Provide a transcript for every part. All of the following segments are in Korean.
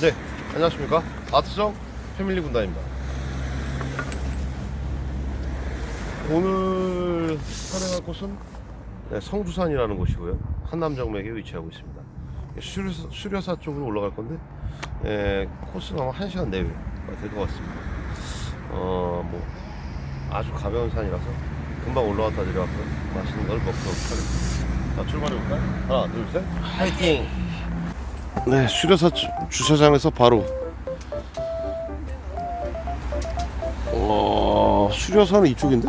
네, 안녕하십니까. 아트정 패밀리 군단입니다. 오늘 촬영할 곳은 네, 성주산이라는 곳이고요. 한남정맥에 위치하고 있습니다. 수료사, 수료사 쪽으로 올라갈 건데, 예, 코스는 아마 1시간 내외가 될것 같습니다. 어, 뭐, 아주 가벼운 산이라서 금방 올라왔다 내려왔고 맛있는 걸 먹도록 하겠습니다. 자, 출발해볼까요? 하나, 둘, 셋. 화이팅! 네, 수료사 주- 주차장에서 바로 어, 수료산은 이쪽인데?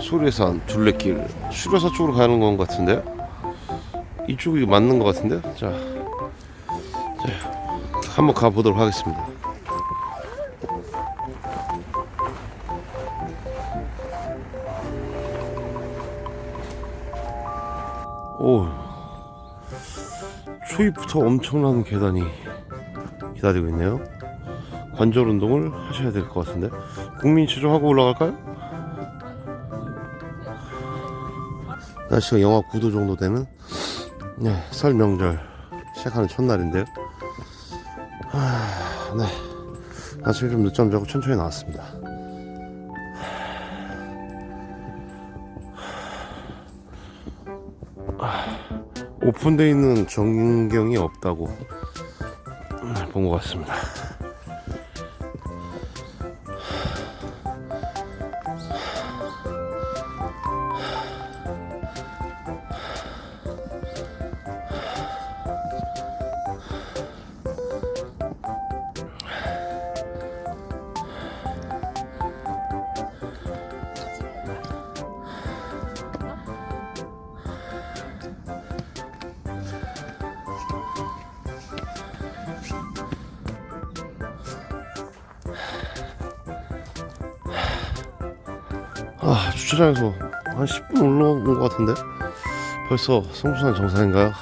수료산 둘레길 수료사 쪽으로 가는 건 같은데? 이쪽이 맞는 것 같은데? 자, 자 한번 가보도록 하겠습니다. 오, 초입부터 엄청난 계단이 기다리고 있네요. 관절 운동을 하셔야 될 것 같은데 국민치료 하고 올라갈까요? 날씨가 영하 9도 정도 되는 네, 설 명절 시작하는 첫날인데요. 하, 네, 아침에 좀 늦잠 자고 천천히 나왔습니다. 오픈되어 있는 전경이 없다고 본 것 같습니다. 아 주차장에서 한 10분 올라온 것 같은데 벌써 성수산 정상인가요?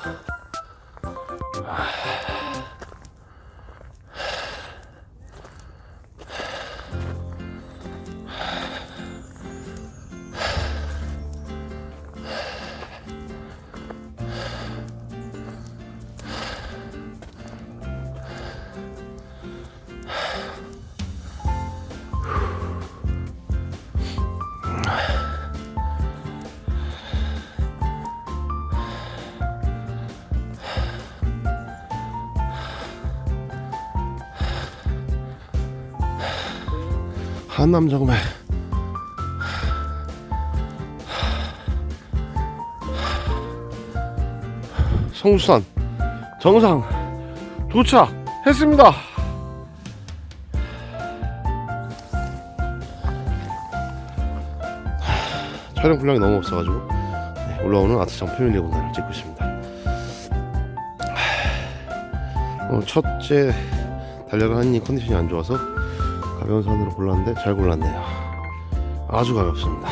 한남 정맥 성수산 정상 도착했습니다. 촬영 분량이 너무 없어가지고 네, 올라오는 아트장 패밀리 공간을 찍고 있습니다. 어, 첫째 달려가 하니 컨디션이 안 좋아서 가벼운 산으로 골랐는데 잘 골랐네요. 아주 가볍습니다.